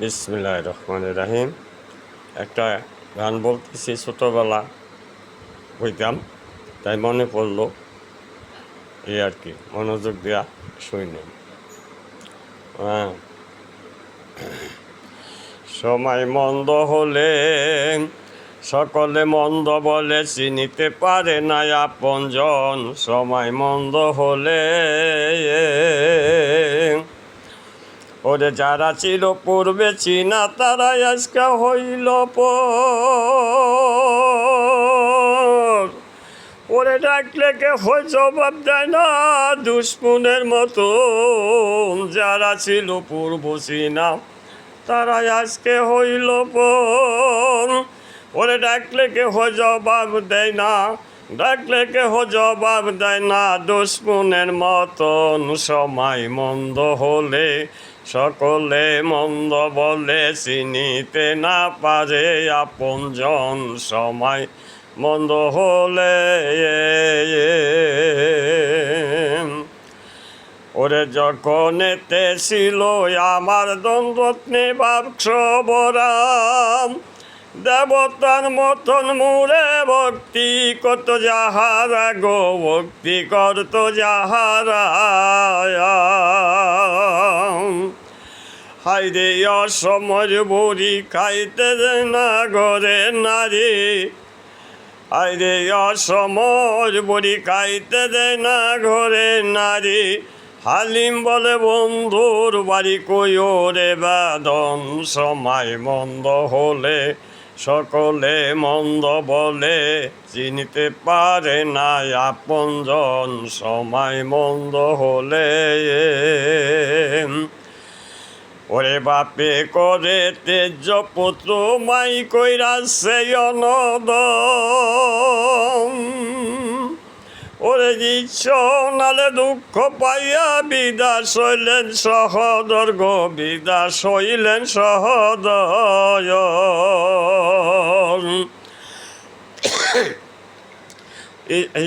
বিসমিল্লাহ রহমান রাহিম একটা গান বলতেছি, ছোটোবেলা হইতাম, তাই মনে পড়ল এই আর কি, মনোযোগ দেওয়া শুনে হ্যাঁ। সময় মন্দ হলে, সকলে মন্দ বলে চিনিতে পারে না আপনজন। সময় মন্দ হলে ওরে যারা ছিল পূর্বে চিনা তারা আজকে হইল ওরে ডাকলে কে হয় জবাব দেয় না, দুশ্মনের মতো যারা ছিল পূর্ব চিনা তারা আজকে হইল পর। ওরে ডাকলে কে হয় জবাব দেয় না, ডাকলে কে হো জবাব দেয় না, দুশ্মনের মতন। সময় মন্দ হলে সকলে মন্দ বলে চিনিতে না পারে আপনজন সময়। মন্দ হলে ওরে যখন এতে ছিল আমার দ্বন্দ্বত্নে বাক্স বরাম দেবতার মতন মুরে ভক্তি কত যাহারা, গো ভক্তি করত যাহারা। হাইরে অসমর বড়ি খাইতে না ঘরে নারী। আইরে অসমর বড়ি খাইতে না ঘরে নারী। হালিম বলে, বন্ধুর বাড়ি কইরে বাদন, সময় মন্দ হলে সকলে মন্দ বলে, চিনিতে পারে না আপনজন, সময় মন্দ হলে ওরে বাপে, করে তেজ পুত্র, মাই কইরা সেই অনদ নালে দুঃখ পাইয়া বিদাস হইলেন সহদর গো বিদাস হইলেন সহদয়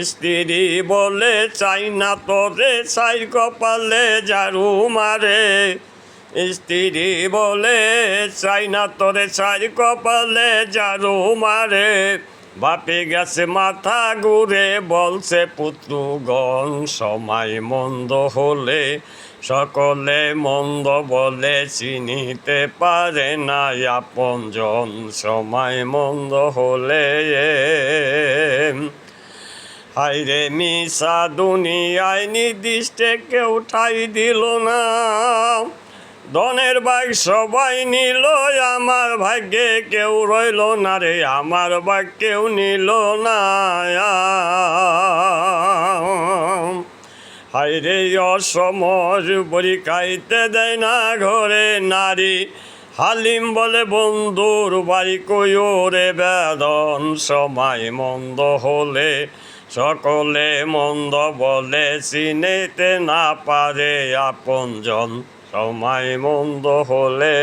স্ত্রী বলে, চাই না তোরে, চাই কপালে ঝাড়ু মারে। স্ত্রী বলে, চাই না তোরে, চাই কপালে ঝাড়ু মারে। বাপে গেছে মাথা ঘুরে, বলছে, পুত্রগণ, সময় মন্দ হলে সকলে মন্দ বলে চিনিতে পারে না। আপনজন সময় মন্দ হলে হাইরে মিশা দুনিয়ায় নির্দিষ্টে কেউ ঠাই দিল না। ধনের ভাগ সবাই নিল, আমার ভাগ্যে কেউ রইল না রে, আমার ভাগ কেউ নিল না। হাইরে অসমর বড়ি খাইতে দেয় না ঘরে নারী। হালিম বলে, বন্ধুর বাড়ি কইরে বেদন, সময় মন্দ হলে সকলে মন্দ বলে, চিনেতে না পারে আপনজন। সময় মন্দ হলে,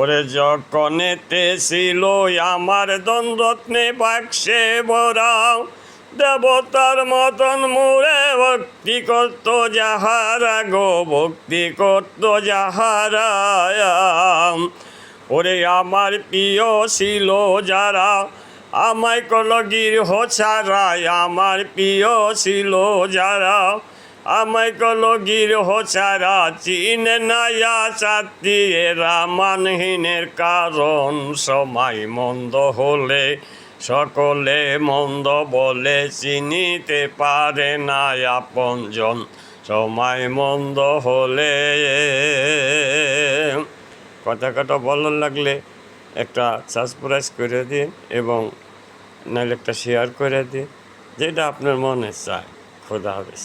ওরে যখনেতে ছিল আমার দ্বন্দ্বত্নে বাক্সে ভরা দেবতার মতন মুরে ভক্তি করত যাহারা গো, ভক্তি করত যাহারা। ওরে আমার প্রিয় ছিল যারা, আমায় কলগির হোছারায় আমার প্রিয় ছিল যারা। আমায় কলগির হোছারা চিনে নায়া চাতি এরা মানহীনের কারণ। সময় মন্দ হলে সকলে মন্দ বলে চিনিতে পারে না আপনজন। সময় মন্দ হলে কথা কথা ভালো লাগলে একটা সাবস্ক্রাইব করে দিন এবং নাহলে একটা শেয়ার করে দিন, যেটা আপনার মনে চায়। খোদা হাফেজ।